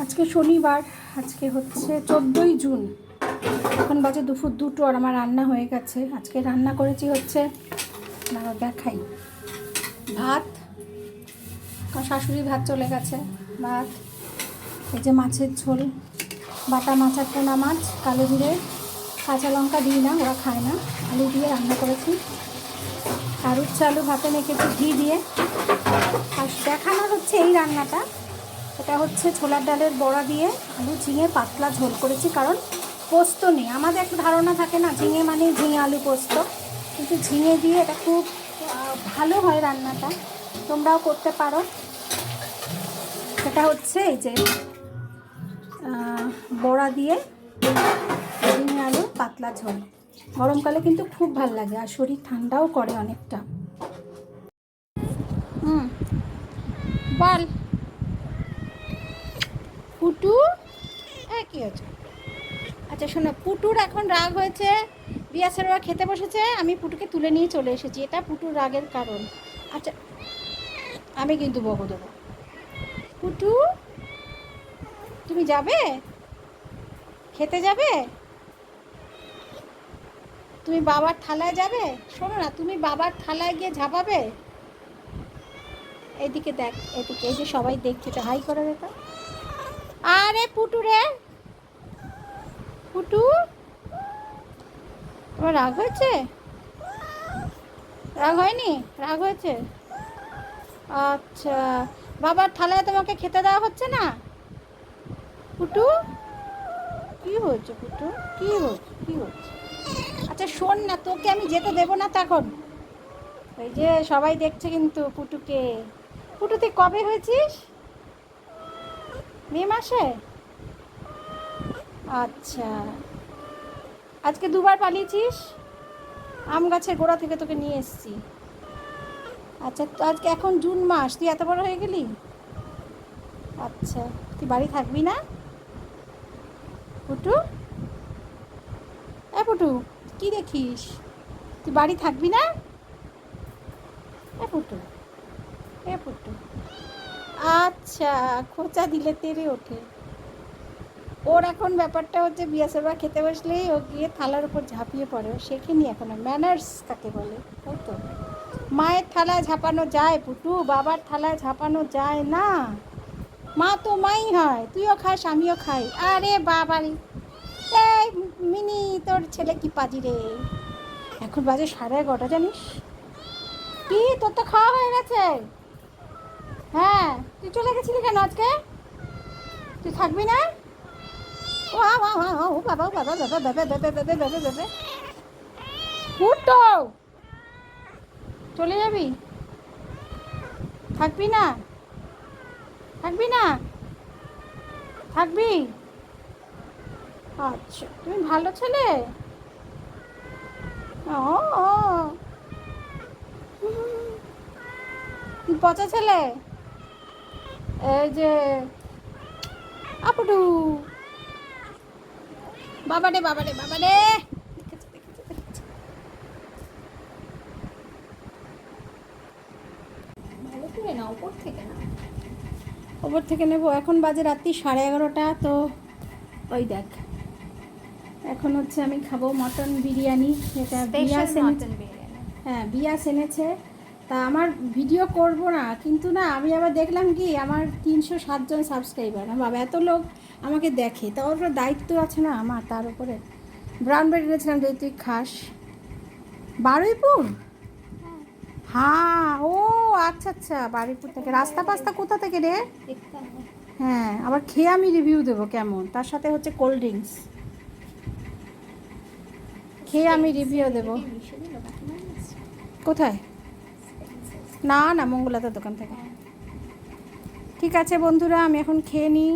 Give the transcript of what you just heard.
আজকে শনিবার, আজকে হচ্ছে চোদ্দোই জুন। এখন বাজে দুপুর দুটো আর আমার রান্না হয়ে গেছে। আজকে রান্না করেছি হচ্ছে দেখাই। ভাত শাশুড়ি ভাত চলে গেছে। ভাত, এই যে মাছের ঝোল। বাটা মাছ আর পোনা মাছ, কালো জিরে, কাঁচা লঙ্কা দিই না, ওরা খায় না। আলু দিয়ে রান্না করেছি। আর উচ্ছে আলু ভাতে মেখেছি ঘি দিয়ে। আর দেখানোর হচ্ছে এই রান্নাটা। এটা হচ্ছে ছোলার ডালের বড়া দিয়ে আলু, ঝিঙে, পাতলা ঝোল করেছি, কারণ পোস্ত নেই। আমাদের একটা ধারণা থাকে না, ঝিঙে মানে ঝিঙে আলু পোস্ত। কিন্তু ঝিঙে দিয়ে এটা খুব ভালো হয় রান্নাটা। তোমরাও করতে পারো। সেটা হচ্ছে এই যে বড়া দিয়ে ঝিঙে আলু, পাতলা ঝোল। গরমকালে কিন্তু খুব ভালো লাগে, আর শরীর ঠান্ডাও করে অনেকটা। হুম, বল। পুটু হ্যাঁ কী হচ্ছে। আচ্ছা শোনো, পুটুর এখন রাগ হয়েছে, বিয়া সারোয়া খেতে বসেছে, আমি পুটুকে তুলে নিয়ে চলে এসেছি, এটা পুটুর রাগের কারণ। আচ্ছা আমি কিন্তু বকো দেবো। পুটু, তুমি যাবে? খেতে যাবে? তুমি বাবার থালায় যাবে? শোনো না, তুমি বাবার থালায় গিয়ে ঝাঁপাবে? এদিকে দেখ এদিকে এই যে সবাই দেখছে তো হাই করে দেখা আরে পুটু রে। পুটু? তোমার রাগ হয়েছে? রাগ হয়নি? রাগ হয়েছে? আচ্ছা। বাবার থালায় তোমাকে খেতে দেওয়া হচ্ছে না? পুটু? কি হয়েছে পুটু? কি হচ্ছে কি হচ্ছে আচ্ছা শোন না, তোকে আমি যেতে দেবো না তখন। ওই যে সবাই দেখছে কিন্তু পুটুকে। পুটু, তুই কবে হয়েছিস? মে মাসে? আচ্ছা। আজকে দুবার পালিয়েছিস? আম গাছের গোড়া থেকে তোকে নিয়ে এসেছি। আচ্ছা তো আজকে এখন জুন মাস, তুই এত বড় হয়ে গেলি? আচ্ছা তুই বাড়ি থাকবি না? পুটু? এ পুটু, কি দেখিস? তুই বাড়ি থাকবি না? এ পুটু। আচ্ছা খোঁচা দিলে তেরে ওঠে। ওর এখন ব্যাপারটা হচ্ছে বিয়া সেবা খেতে বসলেই ও গিয়ে থালার উপর ঝাঁপিয়ে পড়ে। ও শেখেনি এখন ম্যানার্স কাকে বলে, তাই তো? মায়ের থালায় ঝাঁপানো যায় পুটু, বাবার থালায় ঝাঁপানো যায় না। মা তো মাই হয়, তুইও খাস, আমিও খাই। আরে বাবারি, এই মিনি, তোর ছেলে কি পাজি রে? এখন বাজে সাড়ে এগারোটা, জানিস? কি, তোর তো খাওয়া হয়ে গেছে? হ্যাঁ তুই চলে গেছিলি কেন আজকে? তুই থাকবি না? ও আ, ও বাবা বাবা বাবা বাবা বাবা বাবা বাবা বাবা ফুটো চলে যাবি? থাকবি না? থাকবি না? থাকবি? আচ্ছা তুমি ভালো ছেলে? ও। পচা ছেলে? এই যে আপুটু। বাবারে না ওপর থেকে নেব। এখন বাজে রাত্রি সাড়ে এগারোটা তো ওই দেখ। এখন হচ্ছে আমি খাব মটন বিরিয়ানি। এটা বিরিয়ানি। হ্যাঁ বিয়াস এনেছে। তা আমার ভিডিও করব না, কিন্তু না, আমি আবার দেখলাম কি, আমার তিনশো সাতজন সাবস্ক্রাইবার আমার বাবা এত লোক আমাকে দেখে, তা ওর দায়িত্ব আছে না আমার, তার উপরে। ব্রাউন ব্রেড এনেছিলাম যদি তুই খাস। বারুইপুর? হ্যাঁ ও আচ্ছা আচ্ছা বারুইপুর থেকে। রাস্তা পাস্তা কোথা থেকে রে? হ্যাঁ আবার খেয়ে আমি রিভিউ দেবো কেমন, তার সাথে হচ্ছে কোল্ড ড্রিঙ্কস খেয়ে আমি রিভিউ দেবো। কোথায়? না না মঙ্গলাতার দোকান থেকে। ঠিক আছে বন্ধুরা আমি এখন খেয়ে নিই।